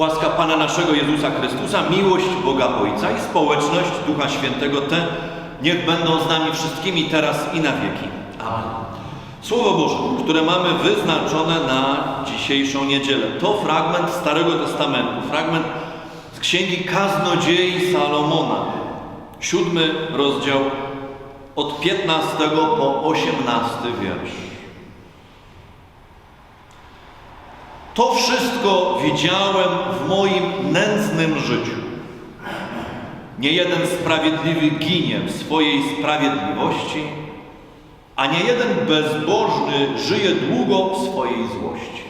Łaska Pana naszego Jezusa Chrystusa, miłość Boga Ojca i społeczność Ducha Świętego te niech będą z nami wszystkimi teraz i na wieki. Amen. Słowo Boże, które mamy wyznaczone na dzisiejszą niedzielę, to fragment Starego Testamentu, fragment z Księgi Kaznodziei Salomona, siódmy rozdział od 15 po 18 wiersz. To wszystko widziałem w moim nędznym życiu. Nie jeden sprawiedliwy ginie w swojej sprawiedliwości, a nie jeden bezbożny żyje długo w swojej złości.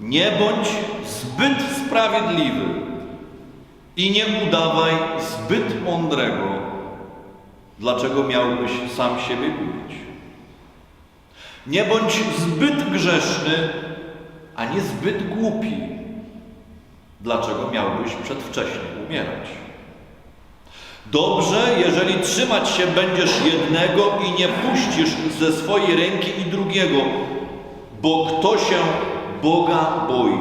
Nie bądź zbyt sprawiedliwy i nie udawaj zbyt mądrego, dlaczego miałbyś sam siebie gubić. Nie bądź zbyt grzeszny, a nie zbyt głupi. Dlaczego miałbyś przedwcześnie umierać? Dobrze, jeżeli trzymać się będziesz jednego i nie puścisz ze swojej ręki i drugiego, bo kto się Boga boi,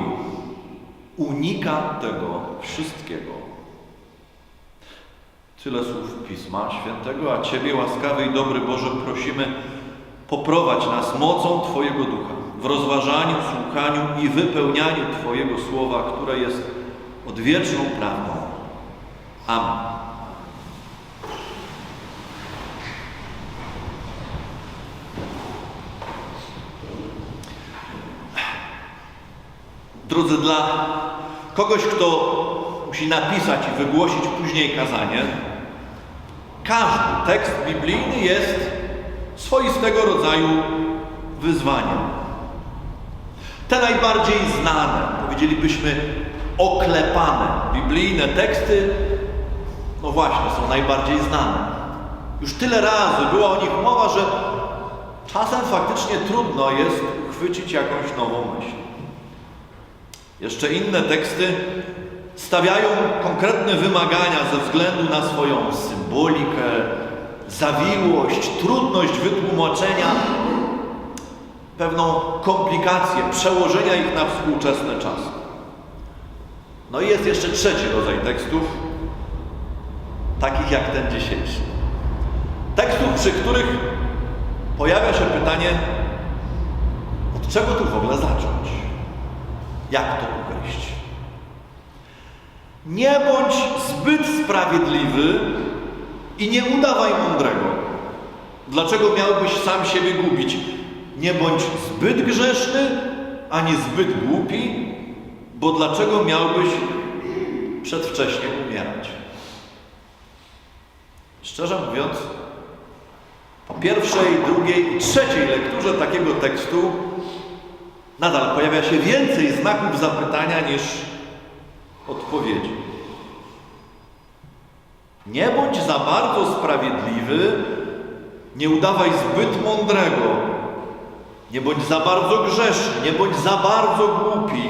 unika tego wszystkiego. Tyle słów Pisma Świętego, a Ciebie, łaskawy i dobry Boże, prosimy, poprowadź nas mocą Twojego Ducha w rozważaniu, słuchaniu i wypełnianiu Twojego Słowa, które jest odwieczną prawdą. Amen. Drodzy, dla kogoś, kto musi napisać i wygłosić później kazanie, każdy tekst biblijny jest swoistego rodzaju wyzwaniem. Te najbardziej znane, powiedzielibyśmy oklepane biblijne teksty, no właśnie, są najbardziej znane. Już tyle razy była o nich mowa, że czasem faktycznie trudno jest uchwycić jakąś nową myśl. Jeszcze inne teksty stawiają konkretne wymagania ze względu na swoją symbolikę, zawiłość, trudność wytłumaczenia, pewną komplikację przełożenia ich na współczesne czasy. No i jest jeszcze trzeci rodzaj tekstów, takich jak ten dzisiejszy. Tekstów, przy których pojawia się pytanie, od czego tu w ogóle zacząć? Jak to ugryźć? Nie bądź zbyt sprawiedliwy i nie udawaj mądrego. Dlaczego miałbyś sam siebie gubić? Nie bądź zbyt grzeszny, ani zbyt głupi, bo dlaczego miałbyś przedwcześnie umierać? Szczerze mówiąc, po pierwszej, drugiej i trzeciej lekturze takiego tekstu nadal pojawia się więcej znaków zapytania niż odpowiedzi. Nie bądź za bardzo sprawiedliwy, nie udawaj zbyt mądrego, nie bądź za bardzo grzeszny, nie bądź za bardzo głupi.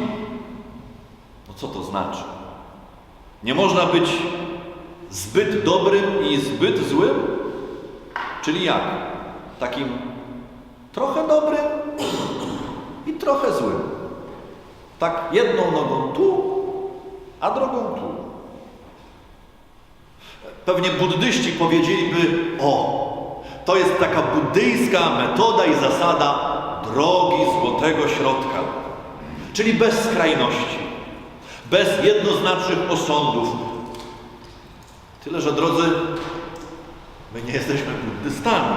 No co to znaczy? Nie można być zbyt dobrym i zbyt złym? Czyli jak? Takim trochę dobrym i trochę złym. Tak jedną nogą tu, a drugą tu. Pewnie buddyści powiedzieliby: O, to jest taka buddyjska metoda i zasada drogi złotego środka, czyli bez skrajności, bez jednoznacznych osądów. Tyle, że drodzy, my nie jesteśmy buddystami.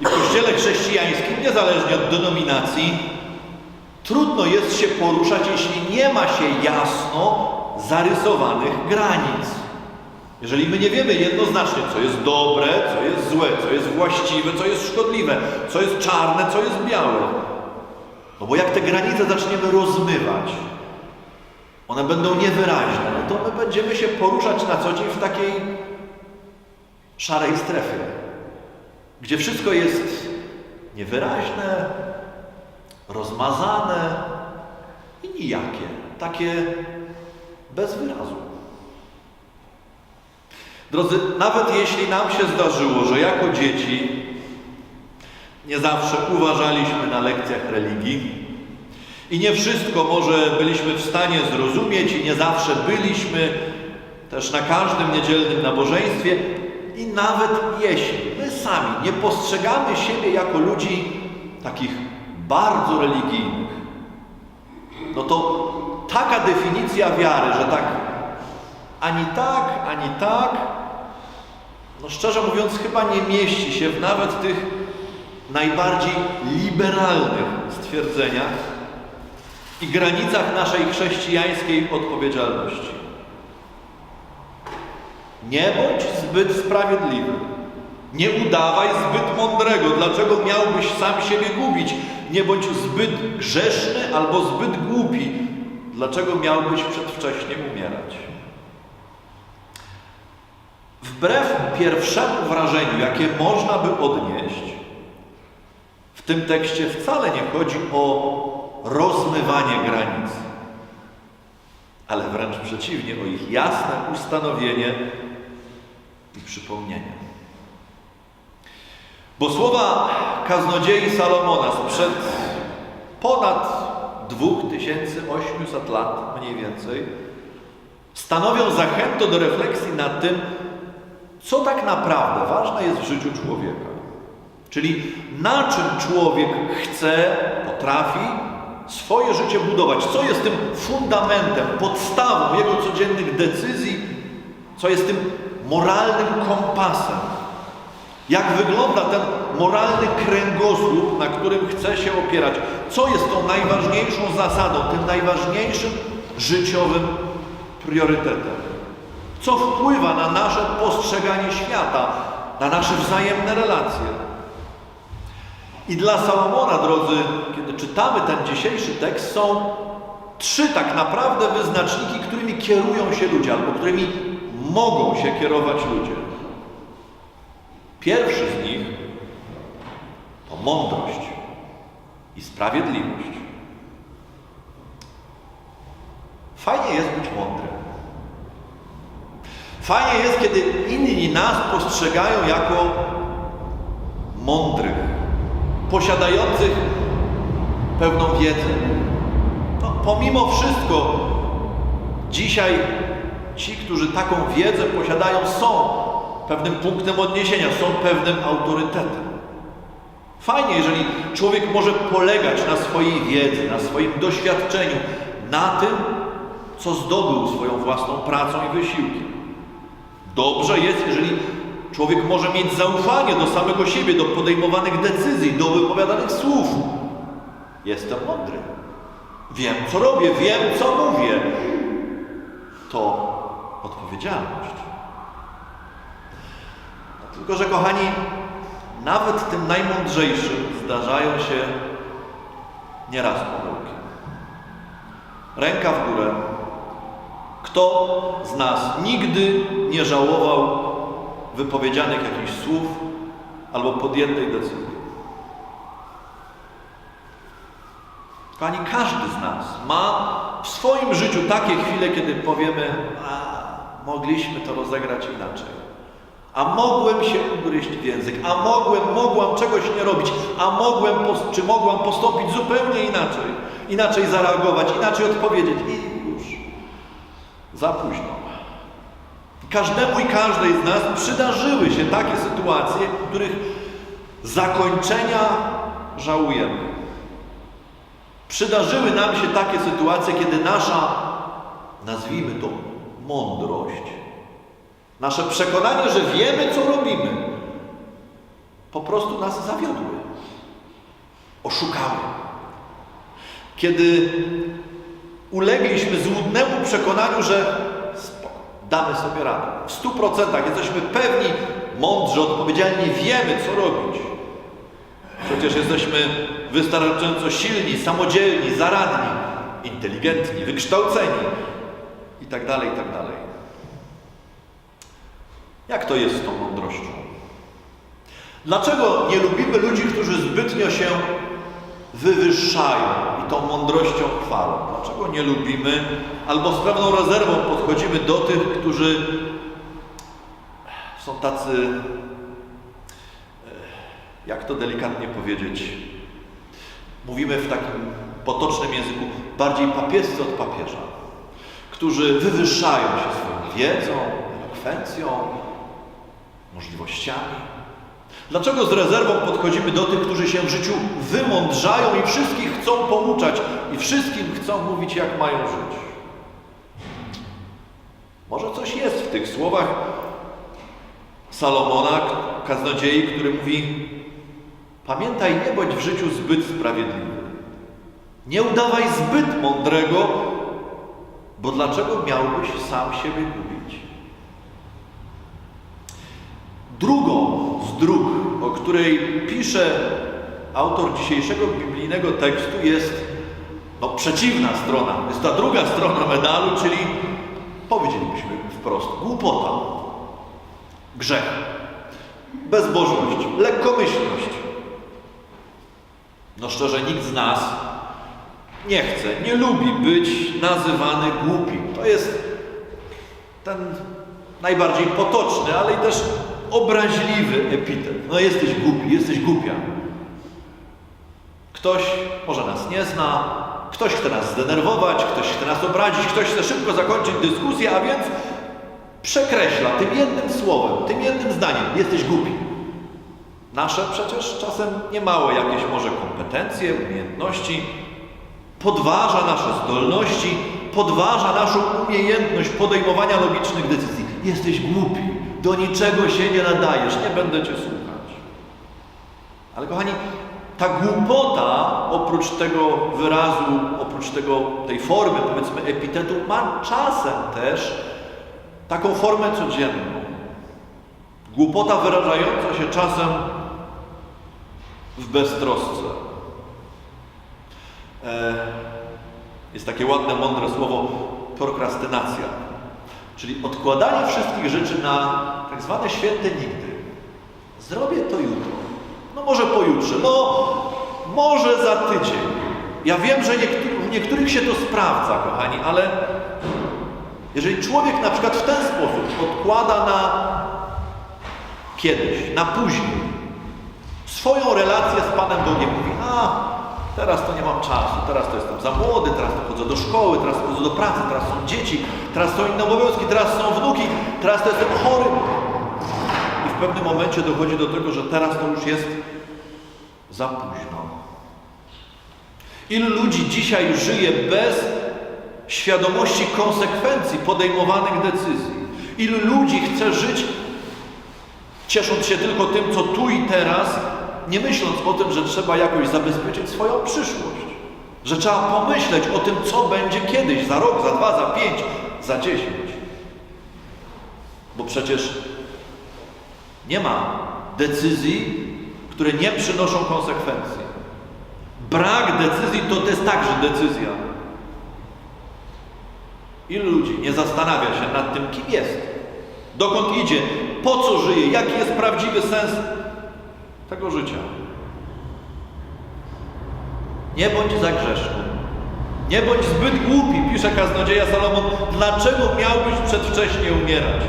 I w kościele chrześcijańskim, niezależnie od denominacji, trudno jest się poruszać, jeśli nie ma się jasno zarysowanych granic. Jeżeli my nie wiemy jednoznacznie, co jest dobre, co jest złe, co jest właściwe, co jest szkodliwe, co jest czarne, co jest białe. No bo jak te granice zaczniemy rozmywać, one będą niewyraźne, no to my będziemy się poruszać na co dzień w takiej szarej strefie, gdzie wszystko jest niewyraźne, rozmazane i nijakie, takie bez wyrazu. Drodzy, nawet jeśli nam się zdarzyło, że jako dzieci nie zawsze uważaliśmy na lekcjach religii I nie wszystko może byliśmy w stanie zrozumieć i nie zawsze byliśmy też na każdym niedzielnym nabożeństwie i nawet jeśli my sami nie postrzegamy siebie jako ludzi takich bardzo religijnych, no to taka definicja wiary, że tak ani tak, ani tak, no szczerze mówiąc chyba nie mieści się w nawet tych najbardziej liberalnych stwierdzeniach i granicach naszej chrześcijańskiej odpowiedzialności. Nie bądź zbyt sprawiedliwy. Nie udawaj zbyt mądrego. Dlaczego miałbyś sam siebie gubić? Nie bądź zbyt grzeszny albo zbyt głupi. Dlaczego miałbyś przedwcześnie umierać? Wbrew pierwszemu wrażeniu, jakie można by odnieść, w tym tekście wcale nie chodzi o rozmywanie granic, ale wręcz przeciwnie, o ich jasne ustanowienie i przypomnienie. Bo słowa kaznodziei Salomona sprzed ponad 2800 lat mniej więcej stanowią zachętę do refleksji nad tym, co tak naprawdę ważne jest w życiu człowieka. Czyli na czym człowiek chce, potrafi swoje życie budować, co jest tym fundamentem, podstawą jego codziennych decyzji, co jest tym moralnym kompasem. Jak wygląda ten moralny kręgosłup, na którym chce się opierać? Co jest tą najważniejszą zasadą, tym najważniejszym życiowym priorytetem? Co wpływa na nasze postrzeganie świata, na nasze wzajemne relacje? I dla Salomona, drodzy, kiedy czytamy ten dzisiejszy tekst, są trzy tak naprawdę wyznaczniki, którymi kierują się ludzie, albo którymi mogą się kierować ludzie. Pierwszy z nich to mądrość i sprawiedliwość. Fajnie jest być mądrym. Fajnie jest, kiedy inni nas postrzegają jako mądrych, posiadających pewną wiedzę. No, pomimo wszystko, dzisiaj ci, którzy taką wiedzę posiadają, są pewnym punktem odniesienia, są pewnym autorytetem. Fajnie, jeżeli człowiek może polegać na swojej wiedzy, na swoim doświadczeniu, na tym, co zdobył swoją własną pracą i wysiłkiem. Dobrze jest, jeżeli człowiek może mieć zaufanie do samego siebie, do podejmowanych decyzji, do wypowiadanych słów. Jestem mądry. Wiem, co robię, wiem, co mówię. To odpowiedzialność. Tylko, że kochani, nawet tym najmądrzejszym zdarzają się nieraz pomyłki. Ręka w górę. Kto z nas nigdy nie żałował wypowiedzianych jakichś słów albo podjętej decyzji? Kochani, każdy z nas ma w swoim życiu takie chwile, kiedy powiemy, a mogliśmy to rozegrać inaczej. A mogłem się ugryźć w język, a mogłem, mogłam czegoś nie robić, a mogłem, czy mogłam postąpić zupełnie inaczej, inaczej zareagować, inaczej odpowiedzieć i za późno. Każdemu i każdej z nas przydarzyły się takie sytuacje, których zakończenia żałujemy. Przydarzyły nam się takie sytuacje, kiedy nasza, nazwijmy to, mądrość, nasze przekonanie, że wiemy, co robimy, po prostu nas zawiodły, oszukały. Kiedy ulegliśmy złudnemu przekonaniu, że damy sobie radę, w stu procentach jesteśmy pewni, mądrzy, odpowiedzialni, wiemy, co robić. Przecież jesteśmy wystarczająco silni, samodzielni, zaradni, inteligentni, wykształceni i tak dalej, i tak dalej. Jak to jest z tą mądrością? Dlaczego nie lubimy ludzi, którzy zbytnio się wywyższają i tą mądrością chwalą? Dlaczego nie lubimy albo z pewną rezerwą podchodzimy do tych, którzy są tacy, jak to delikatnie powiedzieć, mówimy w takim potocznym języku, bardziej papiescy od papieża, którzy wywyższają się swoją wiedzą, elokwencją, możliwościami. Dlaczego z rezerwą podchodzimy do tych, którzy się w życiu wymądrzają i wszystkich chcą pouczać i wszystkim chcą mówić, jak mają żyć? Może coś jest w tych słowach Salomona, kaznodziei, który mówi: Pamiętaj, nie bądź w życiu zbyt sprawiedliwy. Nie udawaj zbyt mądrego, bo dlaczego miałbyś sam siebie gubić? Drugą z dróg, o której pisze autor dzisiejszego biblijnego tekstu, jest no, przeciwna strona. Jest ta druga strona medalu, czyli powiedzielibyśmy wprost głupota, grzech, bezbożność, lekkomyślność. No szczerze, nikt z nas nie chce, nie lubi być nazywany głupim. To jest ten najbardziej potoczny, ale i też obraźliwy epitet. No jesteś głupi, jesteś głupia. Ktoś może nas nie zna, ktoś chce nas zdenerwować, ktoś chce nas obrazić, ktoś chce szybko zakończyć dyskusję, a więc przekreśla tym jednym słowem, tym jednym zdaniem, jesteś głupi. Nasze przecież czasem niemałe jakieś może kompetencje, umiejętności, podważa nasze zdolności, podważa naszą umiejętność podejmowania logicznych decyzji. Jesteś głupi, do niczego się nie nadajesz, nie będę cię słuchać. Ale kochani, ta głupota, oprócz tego wyrazu, oprócz tego, tej formy, powiedzmy, epitetu, ma czasem też taką formę codzienną. Głupota wyrażająca się czasem w beztrosce. E, jest takie ładne, mądre słowo prokrastynacja, czyli odkładanie wszystkich rzeczy na tak zwane święte nigdy. Zrobię to jutro. No może pojutrze, no może za tydzień. Ja wiem, że niektóry, u niektórych się to sprawdza, kochani, ale jeżeli człowiek na przykład w ten sposób odkłada na kiedyś, na później swoją relację z Panem Bogiem, mówi, a teraz to nie mam czasu, teraz to jestem za młody, teraz to chodzę do szkoły, teraz chodzę do pracy, teraz są dzieci, teraz są inne obowiązki, teraz są wnuki, teraz to jestem chory. I w pewnym momencie dochodzi do tego, że teraz to już jest za późno. Ilu ludzi dzisiaj żyje bez świadomości konsekwencji podejmowanych decyzji? Ilu ludzi chce żyć ciesząc się tylko tym, co tu i teraz, nie myśląc o tym, że trzeba jakoś zabezpieczyć swoją przyszłość, że trzeba pomyśleć o tym, co będzie kiedyś, za rok, za dwa, za pięć, za dziesięć. Bo przecież nie ma decyzji, które nie przynoszą konsekwencji. Brak decyzji to jest także decyzja. Ilu ludzi nie zastanawia się nad tym, kim jest, dokąd idzie, po co żyje, jaki jest prawdziwy sens tego życia. Nie bądź za grzeszny. Nie bądź zbyt głupi, pisze kaznodzieja Salomon. Dlaczego miałbyś przedwcześnie umierać?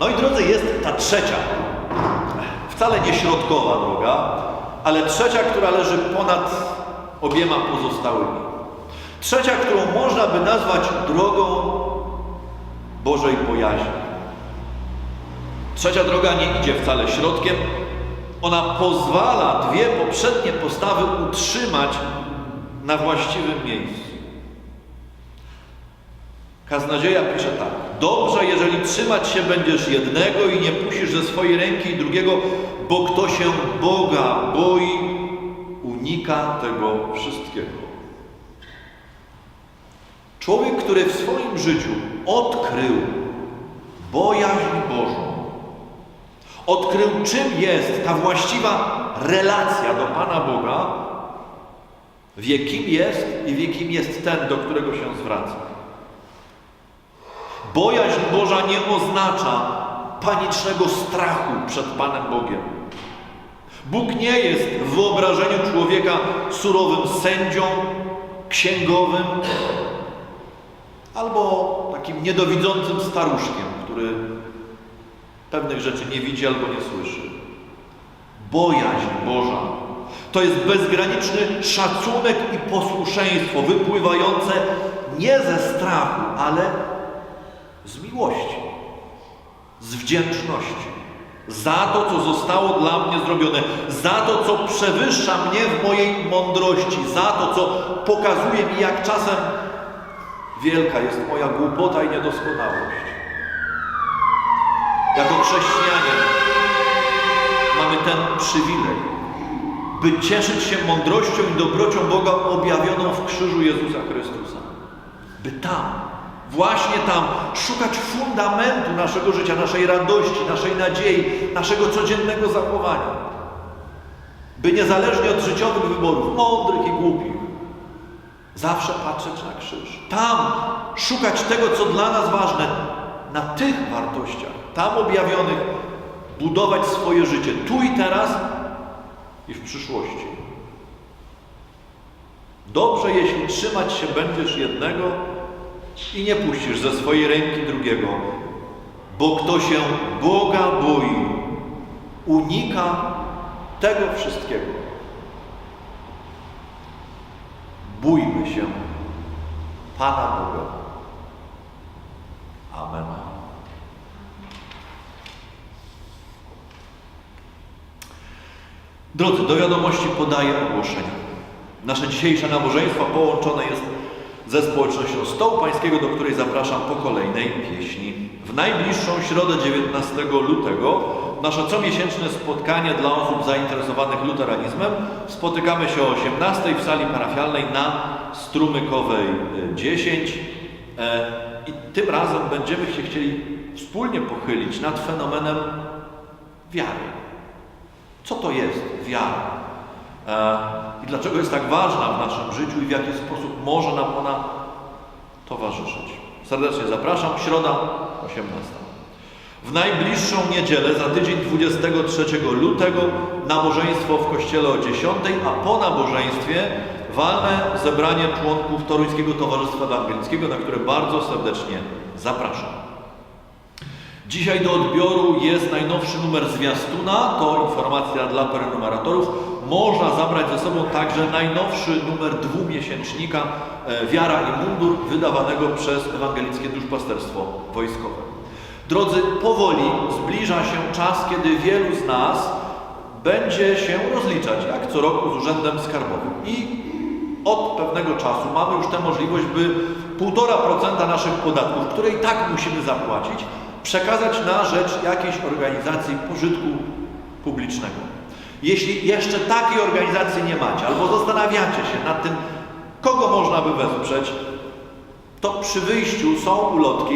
No i drodzy, jest ta trzecia, wcale nie środkowa droga, ale trzecia, która leży ponad obiema pozostałymi. Trzecia, którą można by nazwać drogą Bożej pojaźni. Trzecia droga nie idzie wcale środkiem. Ona pozwala dwie poprzednie postawy utrzymać na właściwym miejscu. Kaznodzieja pisze tak. Dobrze, jeżeli trzymać się będziesz jednego i nie puścisz ze swojej ręki drugiego, bo kto się Boga boi, unika tego wszystkiego. Człowiek, który w swoim życiu odkrył bojaźń Bożą, odkrył, czym jest ta właściwa relacja do Pana Boga, wie, kim jest i wie, kim jest ten, do którego się zwraca. Bojaźń Boża nie oznacza panicznego strachu przed Panem Bogiem. Bóg nie jest w wyobrażeniu człowieka surowym sędzią, księgowym albo takim niedowidzącym staruszkiem, pewnych rzeczy nie widzi albo nie słyszy. Bojaźń Boża To jest bezgraniczny szacunek i posłuszeństwo wypływające nie ze strachu, ale z miłości, z wdzięczności za to, co zostało dla mnie zrobione, za to, co przewyższa mnie w mojej mądrości, za to, co pokazuje mi, jak czasem wielka jest moja głupota i niedoskonałość. Jako chrześcijanie mamy ten przywilej, by cieszyć się mądrością i dobrocią Boga objawioną w krzyżu Jezusa Chrystusa. By tam, właśnie tam, szukać fundamentu naszego życia, naszej radości, naszej nadziei, naszego codziennego zachowania. By niezależnie od życiowych wyborów, mądrych i głupich, zawsze patrzeć na krzyż. Tam szukać tego, co dla nas ważne, na tych wartościach, tam objawionych, budować swoje życie tu i teraz i w przyszłości. Dobrze, jeśli trzymać się będziesz jednego i nie puścisz ze swojej ręki drugiego, bo kto się Boga boi, unika tego wszystkiego. Bójmy się Pana Boga. Amen. Drodzy, do wiadomości podaję ogłoszenia. Nasze dzisiejsze nabożeństwo połączone jest ze społecznością Stołu Pańskiego, do której zapraszam po kolejnej pieśni. W najbliższą środę 19 lutego nasze comiesięczne spotkanie dla osób zainteresowanych luteranizmem spotykamy się o 18 w sali parafialnej na Strumykowej y, 10 E, i tym razem będziemy się chcieli wspólnie pochylić nad fenomenem wiary. Co to jest wiara? E, I dlaczego jest tak ważna w naszym życiu i w jaki sposób może nam ona towarzyszyć? Serdecznie zapraszam. Środa 18. W najbliższą niedzielę, za tydzień 23 lutego, nabożeństwo w kościele o 10, a po nabożeństwie walne zebranie członków Toruńskiego Towarzystwa Ewangelickiego, na które bardzo serdecznie zapraszam. Dzisiaj do odbioru jest najnowszy numer zwiastuna, to informacja dla prenumeratorów. Można zabrać ze sobą także najnowszy numer dwumiesięcznika e, Wiara i Mundur, wydawanego przez Ewangelickie Duszpasterstwo Wojskowe. Drodzy, powoli zbliża się czas, kiedy wielu z nas będzie się rozliczać, jak co roku, z Urzędem Skarbowym. I od pewnego czasu mamy już tę możliwość, by 1,5% naszych podatków, które i tak musimy zapłacić, przekazać na rzecz jakiejś organizacji pożytku publicznego. Jeśli jeszcze takiej organizacji nie macie, albo zastanawiacie się nad tym, kogo można by wesprzeć, to przy wyjściu są ulotki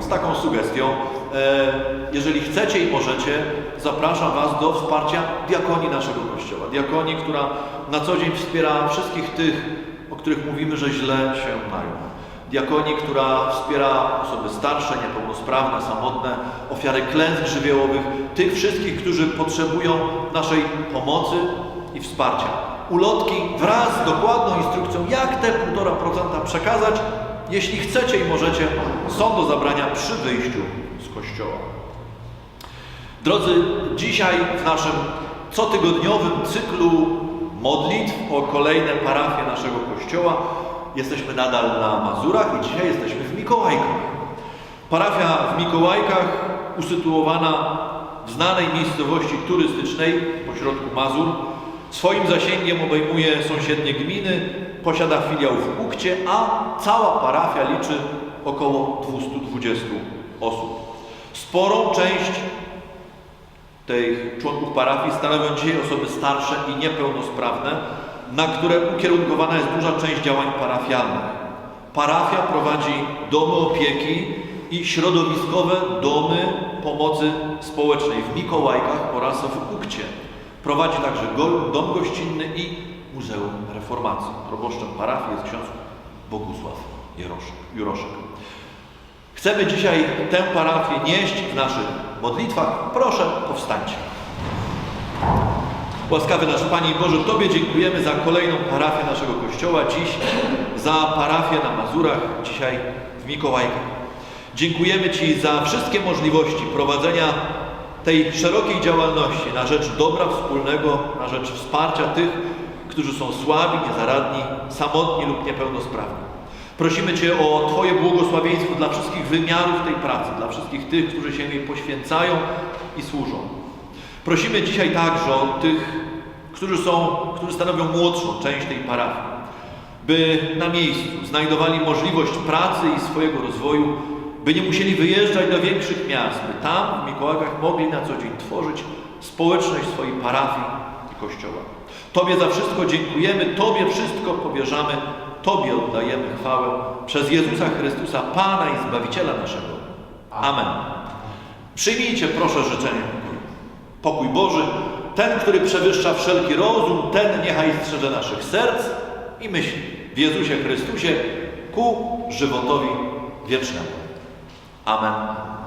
z taką sugestią. E, jeżeli chcecie i możecie, zapraszam Was do wsparcia diakonii naszego Kościoła. Diakonii, która na co dzień wspiera wszystkich tych, o których mówimy, że źle się mają. Diakonii, która wspiera osoby starsze, niepełnosprawne, samotne, ofiary klęsk żywiołowych, tych wszystkich, którzy potrzebują naszej pomocy i wsparcia. Ulotki wraz z dokładną instrukcją, jak te 1,5% przekazać, jeśli chcecie i możecie, są do zabrania przy wyjściu z kościoła. Drodzy, dzisiaj w naszym cotygodniowym cyklu modlitw o kolejne parafie naszego kościoła jesteśmy nadal na Mazurach i dzisiaj jesteśmy w Mikołajkach. Parafia w Mikołajkach usytuowana w znanej miejscowości turystycznej pośrodku Mazur. Swoim zasięgiem obejmuje sąsiednie gminy, posiada filiał w Ukcie, a cała parafia liczy około 220 osób. Sporą część tych członków parafii stanowią dzisiaj osoby starsze i niepełnosprawne, na które ukierunkowana jest duża część działań parafialnych. Parafia prowadzi domy opieki i środowiskowe domy pomocy społecznej w Mikołajkach oraz w Ukcie. Prowadzi także dom gościnny i Muzeum Reformacji. Proboszczem parafii jest ksiądz Bogusław. Juroszek. Chcemy dzisiaj tę parafię nieść w naszych modlitwach. Proszę, powstańcie. Łaskawy nasz Panie Boże, Tobie dziękujemy za kolejną parafię naszego Kościoła dziś, za parafię na Mazurach, dzisiaj w Mikołajkach. Dziękujemy Ci za wszystkie możliwości prowadzenia tej szerokiej działalności na rzecz dobra wspólnego, na rzecz wsparcia tych, którzy są słabi, niezaradni, samotni lub niepełnosprawni. Prosimy Cię o Twoje błogosławieństwo dla wszystkich wymiarów tej pracy, dla wszystkich tych, którzy się jej poświęcają i służą. Prosimy dzisiaj także o tych, którzy są, którzy stanowią młodszą część tej parafii, by na miejscu znajdowali możliwość pracy i swojego rozwoju, by nie musieli wyjeżdżać do większych miast, by tam w Mikołajkach mogli na co dzień tworzyć społeczność swojej parafii i kościoła. Tobie za wszystko dziękujemy, Tobie wszystko powierzamy, Tobie oddajemy chwałę przez Jezusa Chrystusa, Pana i Zbawiciela naszego. Amen. Przyjmijcie proszę życzenie. Pokój Boży, ten, który przewyższa wszelki rozum, ten niechaj strzeże naszych serc i myśli w Jezusie Chrystusie ku żywotowi wiecznemu. Amen.